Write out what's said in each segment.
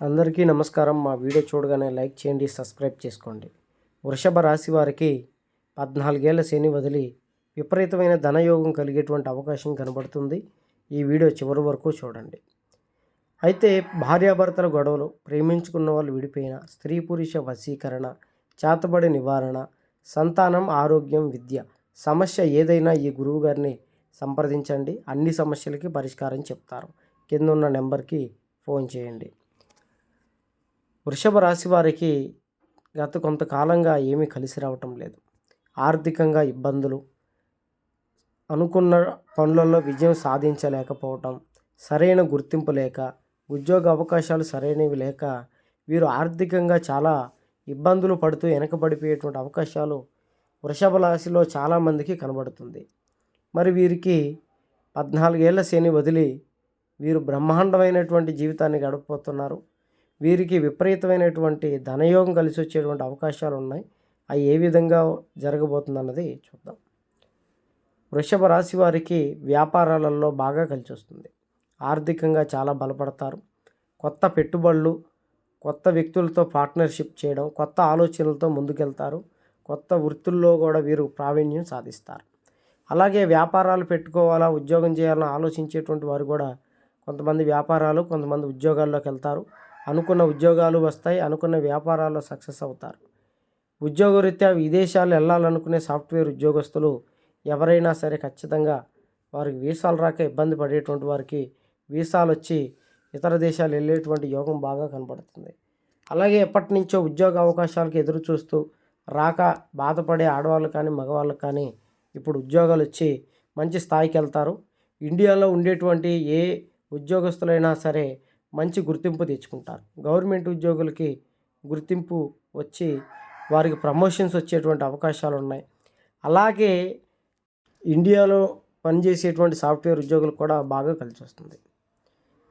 అందరికీ నమస్కారం. మా వీడియో చూడగానే లైక్ చేయండి సబ్స్క్రైబ్ చేసుకోండి. వృషభ రాశి వారికి పద్నాలుగేళ్ళ శని వదిలి విపరీతమైన ధనయోగం కలిగేటువంటి అవకాశం కనబడుతుంది. ఈ వీడియో చివరి వరకు చూడండి. అయితే భార్యాభర్తల గొడవలు ప్రేమించుకున్న వాళ్ళు విడిపోయిన స్త్రీ పురుష వశీకరణ చేతబడి నివారణ సంతానం ఆరోగ్యం విద్య సమస్య ఏదైనా ఈ గురువు గారిని సంప్రదించండి. అన్ని సమస్యలకి పరిష్కారం చెప్తారు. కింద ఉన్న నెంబర్కి ఫోన్ చేయండి. వృషభ రాశి వారికి గత కొంతకాలంగా ఏమీ కలిసి రావటం లేదు. ఆర్థికంగా ఇబ్బందులు అనుకున్న పనులలో విజయం సాధించలేకపోవటం సరైన గుర్తింపు లేక ఉద్యోగ అవకాశాలు సరైనవి లేక వీరు ఆర్థికంగా చాలా ఇబ్బందులు పడుతూ వెనకబడిపోయేటువంటి అవకాశాలు వృషభ రాశిలో చాలామందికి కనబడుతుంది. మరి వీరికి పద్నాలుగేళ్ళ శని వదిలి వీరు బ్రహ్మాండమైనటువంటి జీవితాన్ని గడపబోతున్నారు. వీరికి విపరీతమైనటువంటి ధనయోగం కలిసి వచ్చేటువంటి అవకాశాలు ఉన్నాయి అవి ఏ విధంగా జరగబోతుందన్నది చూద్దాం. వృషభ రాశి వారికి వ్యాపారాలలో బాగా కలిసి వస్తుంది ఆర్థికంగా చాలా బలపడతారు. కొత్త పెట్టుబడులు కొత్త వ్యక్తులతో పార్ట్నర్షిప్ చేయడం కొత్త ఆలోచనలతో ముందుకెళ్తారు. కొత్త వృత్తుల్లో కూడా వీరు ప్రావీణ్యం సాధిస్తారు. అలాగే వ్యాపారాలు పెట్టుకోవాలా ఉద్యోగం చేయాలని ఆలోచించేటువంటి వారు కూడా కొంతమంది వ్యాపారాలు కొంతమంది ఉద్యోగాల్లోకి వెళ్తారు. అనుకున్న ఉద్యోగాలు వస్తాయి అనుకున్న వ్యాపారాల్లో సక్సెస్ అవుతారు. ఉద్యోగరీత్యా విదేశాలు వెళ్ళాలనుకునే సాఫ్ట్వేర్ ఉద్యోగస్తులు ఎవరైనా సరే ఖచ్చితంగా వారికి వీసాలు రాక ఇబ్బంది పడేటువంటి వారికి వీసాలు వచ్చి ఇతర దేశాలు వెళ్ళేటువంటి యోగం బాగా కనపడుతుంది. అలాగే ఎప్పటి నుంచో ఉద్యోగ అవకాశాలకు ఎదురు చూస్తూ రాక బాధపడే ఆడవాళ్ళు కానీ మగవాళ్ళు కానీ ఇప్పుడు ఉద్యోగాలు వచ్చి మంచి స్థాయికి వెళ్తారు. ఇండియాలో ఉండేటువంటి ఏ ఉద్యోగస్తులైనా సరే మంచి గుర్తింపు తెచ్చుకుంటారు. గవర్నమెంట్ ఉద్యోగులకి గుర్తింపు వచ్చి వారికి ప్రమోషన్స్ వచ్చేటువంటి అవకాశాలు ఉన్నాయి. అలాగే ఇండియాలో పనిచేసేటువంటి సాఫ్ట్వేర్ ఉద్యోగులు కూడా బాగా కలిసి వస్తుంది.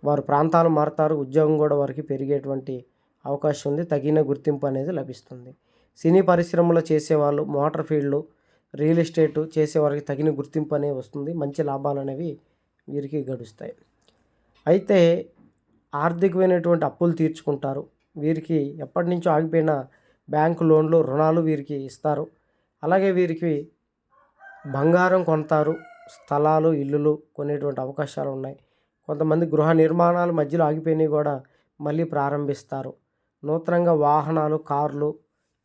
వారు ప్రాంతాలు మారుతారు ఉద్యోగం కూడా వారికి పెరిగేటువంటి అవకాశం ఉంది తగిన గుర్తింపు అనేది లభిస్తుంది. సినీ పరిశ్రమలో చేసేవాళ్ళు మోటార్ ఫీల్డ్లు రియల్ ఎస్టేట్ చేసేవారికి తగిన గుర్తింపు అనేది వస్తుంది మంచి లాభాలు అనేవి వీరికి గడుస్తాయి. అయితే ఆర్థికమైనటువంటి అప్పులు తీర్చుకుంటారు. వీరికి ఎప్పటి నుంచో ఆగిపోయిన బ్యాంకు లోన్లు రుణాలు వీరికి ఇస్తారు. అలాగే వీరికి బంగారం కొంటారు స్థలాలు ఇల్లులు కొనేటువంటి అవకాశాలు ఉన్నాయి. కొంతమంది గృహ నిర్మాణాలు మధ్యలో ఆగిపోయినవి కూడా మళ్ళీ ప్రారంభిస్తారు. నూతనంగా వాహనాలు కార్లు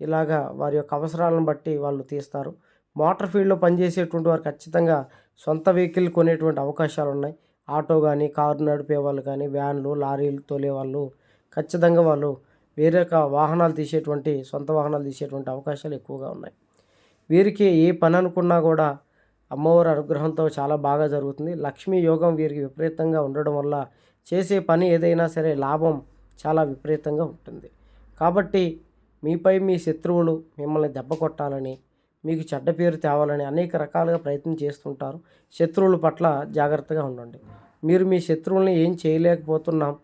ఇలాగా వారి యొక్క అవసరాలను బట్టి వాళ్ళు తీస్తారు. మోటార్ ఫీల్డ్లో పనిచేసేటువంటి వారు ఖచ్చితంగా సొంత వెహికల్ కొనేటువంటి అవకాశాలు ఉన్నాయి. ఆటో కానీ కారు నడిపే వాళ్ళు కానీ వ్యాన్లు లారీలు తోలే వాళ్ళు ఖచ్చితంగా వాళ్ళు వేరే వాహనాలు తీసేటువంటి సొంత వాహనాలు తీసేటువంటి అవకాశాలు ఎక్కువగా ఉన్నాయి. వీరికి ఏ పని అనుకున్నా కూడా అమ్మవారి అనుగ్రహంతో చాలా బాగా జరుగుతుంది. లక్ష్మీ యోగం వీరికి విపరీతంగా ఉండడం వల్ల చేసే పని ఏదైనా సరే లాభం చాలా విపరీతంగా ఉంటుంది. కాబట్టి మీపై మీ శత్రువులు మిమ్మల్ని దెబ్బ కొట్టాలని మీకు చెడ్డ పేరు తేవాలని అనేక రకాలుగా ప్రయత్నం చేస్తుంటారు. శత్రువుల పట్ల జాగ్రత్తగా ఉండండి. మీరు మీ శత్రువుల్ని ఏం చేయలేకపోతున్నాం?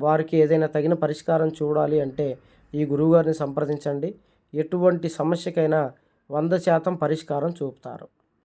వారికి ఏదైనా తగిన పరిష్కారం చూడాలి అంటే ఈ గురువుగారిని సంప్రదించండి. ఎటువంటి సమస్యకైనా వంద శాతం పరిష్కారం చూపుతారు.